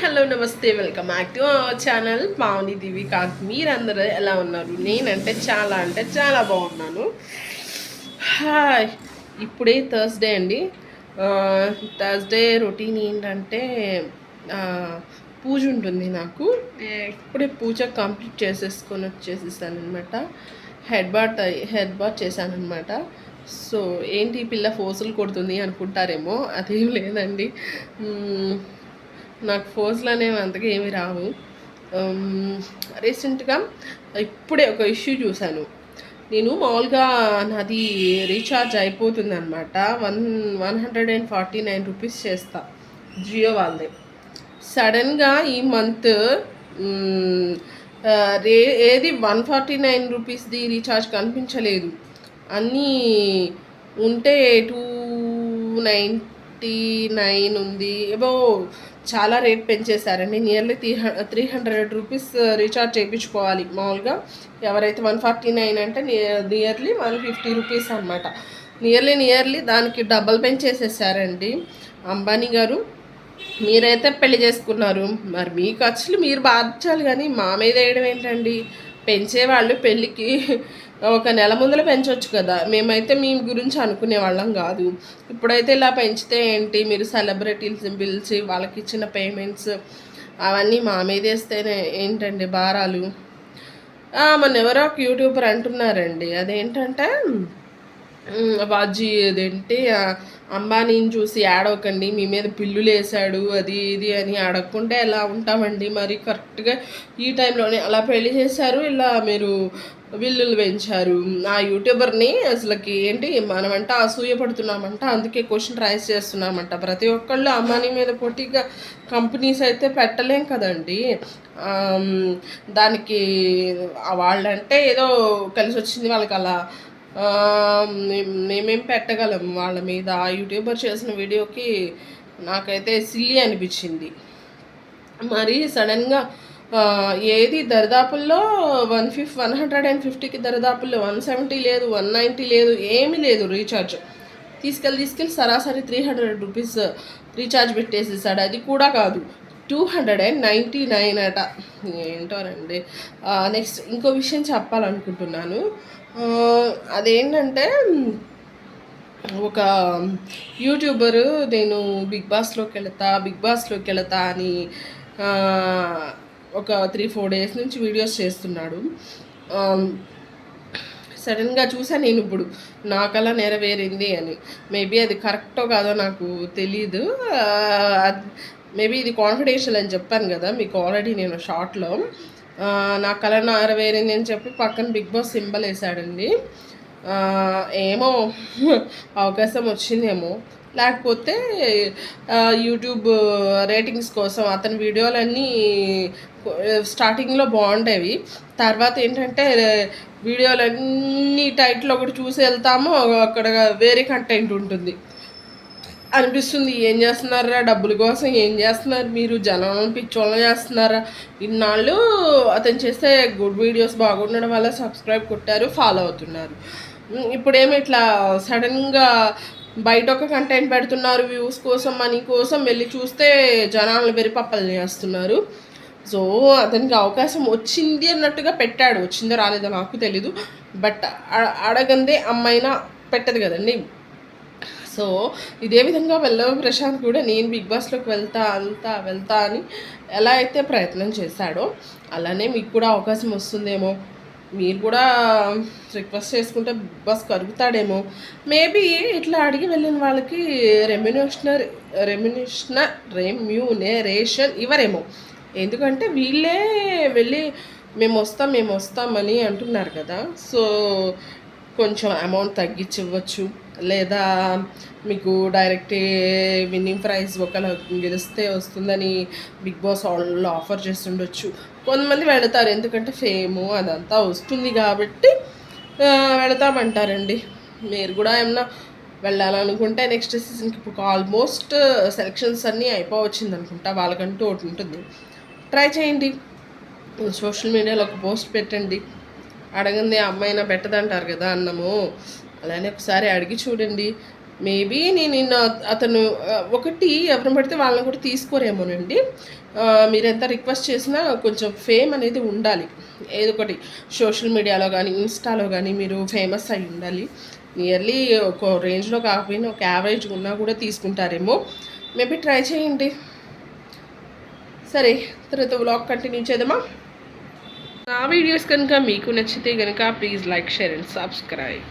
Hello నమస్తే welcome back to our channel Pavani Divi కాక్. మీరందరూ ఎలా ఉన్నారు? నేనంటే చాలా అంటే చాలా బాగున్నాను. హాయ్ ఇప్పుడే థర్స్డే అండి. థర్స్డే రొటీన్ ఏంటంటే పూజ ఉంటుంది నాకు. ఇప్పుడే పూజ కంప్లీట్ చేసేసుకొని వచ్చేసేసాను అనమాట హెడ్ బాత్ హెడ్ బాత్ చేశాను అనమాట సో ఏంటి పిల్ల ఫోసులు కొడుతుంది అనుకుంటారేమో? అదేం లేదండి. నాకు ఫోజులు అనేవి అంతగా ఏమి రావు. రీసెంట్గా ఇప్పుడే ఒక ఇష్యూ చూశాను. నేను మామూలుగా నాది రీఛార్జ్ అయిపోతుంది అనమాట one one hundred and forty nine rupees చేస్తా జియో వాళ్ళదే. సడన్గా ఈ మంత్ రే ఏది వన్ ఫార్టీ నైన్ రూపీస్ది రీఛార్జ్ కనిపించలేదు. అన్నీ ఉంటే టూ నైంటీ నైన్ ఉంది ఏవో చాలా rate పెంచేశారండి. Nearly three three hundred rupees uh, recharge చేయించుకోవాలి మామూలుగా. ఎవరైతే వన్ ఫార్టీ నైన్ అంటే నియర్లీ వన్ ఫిఫ్టీ రూపీస్ అనమాట నియర్లీ నియర్లీ దానికి డబల్ పెంచేసేసారండి అంబానీ గారు మీరైతే పెళ్ళి చేసుకున్నారు. మరి మీ ఖర్చులు మీరు బాధించాలి కానీ మా మీద వేయడం ఏంటండి? పెంచేవాళ్ళు పెళ్ళికి ఒక నెల ముందర పెంచవచ్చు కదా. మేమైతే మీ గురించి అనుకునే వాళ్ళం కాదు. ఇప్పుడైతే ఇలా పెంచితే ఏంటి? మీరు సెలబ్రిటీలు పిలిచి వాళ్ళకి ఇచ్చిన పేమెంట్స్ అవన్నీ మా మీదేస్తేనే ఏంటండి భారాలు? మన మొన్న ఎవరో ఒక యూట్యూబర్ అంటున్నారండి. అదేంటంటే మ్, బాజీ అదేంటి అంబానీని చూసి ఆడవకండి మీ మీద పిల్లులు వేసాడు అది ఇది అని అడగకుంటే ఎలా ఉంటామండి? మరి కరెక్ట్గా ఈ టైంలోనే అలా పెళ్ళి చేశారు ఇలా మీరు విల్లులు పెంచారు. ఆ యూట్యూబర్ని అసలుకి ఏంటి మనమంట అసూయ పడుతున్నామంట అందుకే క్వశ్చన్ రైస్ చేస్తున్నామంట. ప్రతి ఒక్కళ్ళు అంబానీ మీద పోటీగా కంపెనీస్ అయితే పెట్టలేం కదండి. దానికి వాళ్ళంటే ఏదో కలిసి వచ్చింది వాళ్ళకి అలా మేమేం పెట్టగలం. వాళ్ళ మీద ఆ యూట్యూబర్ చేసిన వీడియోకి నాకైతే సిల్లి అనిపించింది. మరి సడన్గా ఏది దరిదాపుల్లో వన్ ఫిఫ్ వన్ హండ్రెడ్ అండ్ ఫిఫ్టీకి దరిదాపుల్లో వన్ సెవెంటీ లేదు వన్ నైంటీ లేదు ఏమీ లేదు రీఛార్జ్. తీసుకెళ్ళి తీసుకెళ్ళి సరాసరి త్రీ హండ్రెడ్ రూపీస్ రీఛార్జ్ పెట్టేసేసాడు. అది కూడా కాదు two hundred and ninety nine అట. ఏంటోనండి నెక్స్ట్ ఇంకో విషయం చెప్పాలనుకుంటున్నాను. అదేంటంటే ఒక యూట్యూబరు నేను బిగ్ బాస్లోకి వెళతా బిగ్ బాస్లోకి వెళతా అని ఒక త్రీ ఫోర్ డేస్ నుంచి వీడియోస్ చేస్తున్నాడు. సడన్గా చూసాను నేను ఇప్పుడు నా కళ నెరవేరింది అని. మేబీ అది కరెక్టో కాదో నాకు తెలీదు. మేబీ ఇది కాన్ఫిడెన్షియల్ అని చెప్పాను కదా మీకు ఆల్రెడీ నేను షార్ట్లో నా కలర్ నెరవేరింది అని చెప్పి పక్కన బిగ్ బాస్ సింబల్ వేసాడండి ఏమో అవకాశం వచ్చిందేమో. లేకపోతే యూట్యూబ్ రేటింగ్స్ కోసం అతని వీడియోలన్నీ స్టార్టింగ్లో బాగుండేవి. తర్వాత ఏంటంటే వీడియోలన్నీ టైటిల్ ఒకటి చూసి వెళ్తాము అక్కడ వేరే కంటెంట్ ఉంటుంది. అనిపిస్తుంది ఏం చేస్తున్నారా డబ్బుల కోసం ఏం చేస్తున్నారు మీరు? జనం పిచ్చోళ్ళని చేస్తున్నారా? ఇన్నాళ్ళు అతను చేస్తే గుడ్ వీడియోస్ బాగుండడం వల్ల సబ్స్క్రైబ్ కొట్టారు ఫాలో అవుతున్నారు. ఇప్పుడేమి ఇట్లా సడన్గా బయట ఒక కంటెంట్ పెడుతున్నారు వ్యూస్ కోసం మనీ కోసం వెళ్ళి చూస్తే జనాలు వెరిపప్పలు చేస్తున్నారు. సో అతనికి అవకాశం వచ్చింది అన్నట్టుగా పెట్టాడు. వచ్చిందో రాలేదో నాకు తెలీదు. బట్ అడగందే అమ్మాయినా పెట్టదు కదండి. సో ఇదే విధంగా వెళ్ళవ ప్రశాంత్ కూడా. నేను బిగ్ బాస్లోకి వెళ్తా అంతా వెళ్తా అని ఎలా అయితే ప్రయత్నం చేశాడో అలానే మీకు కూడా అవకాశం వస్తుందేమో. మీరు కూడా రిక్వెస్ట్ చేసుకుంటే బిగ్ బాస్ కరుగుతాడేమో. మేబీ ఇట్లా అడిగి వెళ్ళిన వాళ్ళకి రెమ్యునేషనర్ రెమ్యునేషనర్ రెమ్యూనేరేషన్ ఇవ్వరేమో. ఎందుకంటే వీళ్ళే వెళ్ళి మేము వస్తాం మేము వస్తామని అంటున్నారు కదా. సో కొంచెం అమౌంట్ తగ్గించి ఇవ్వచ్చు లేదా మీకు డైరెక్ట్ విన్నింగ్ ప్రైజ్ ఒకవేళ గెలిస్తే వస్తుందని బిగ్ బాస్ వాళ్ళు ఆఫర్ చేస్తుండొచ్చు. కొంతమంది వెళతారు ఎందుకంటే ఫేము అదంతా వస్తుంది కాబట్టి వెళతామంటారండి. మీరు కూడా ఏమన్నా వెళ్ళాలనుకుంటే నెక్స్ట్ సీజన్కి ఇప్పుడు ఆల్మోస్ట్ సెలక్షన్స్ అన్నీ అయిపోవచ్చింది అనుకుంటా వాళ్ళకంటూ ఒకటి ఉంటుంది. ట్రై చేయండి. సోషల్ మీడియాలో ఒక పోస్ట్ పెట్టండి. అడగంది అమ్మాయినా పెట్టదంటారు కదా అన్నము. అలానే ఒకసారి అడిగి చూడండి. మేబీ నేను నిన్న అతను ఒకటి ఎవరిని పడితే వాళ్ళని కూడా తీసుకోరేమోనండి. మీరెంత మీరు ఎంత రిక్వెస్ట్ చేసినా కొంచెం ఫేమ్ అనేది ఉండాలి. ఏదో ఒకటి సోషల్ మీడియాలో కానీ ఇన్స్టాలో కానీ మీరు ఫేమస్ అయి ఉండాలి. నియర్లీ ఒక రేంజ్లో కాకపోయినా ఒక యావరేజ్ ఉన్నా కూడా తీసుకుంటారేమో. మేబీ ట్రై చేయండి. సరే తర్వాత వ్లాగ్ కంటిన్యూ చేద్దామా? నా వీడియోస్ కనుక మీకు నచ్చితే కనుక please like share and subscribe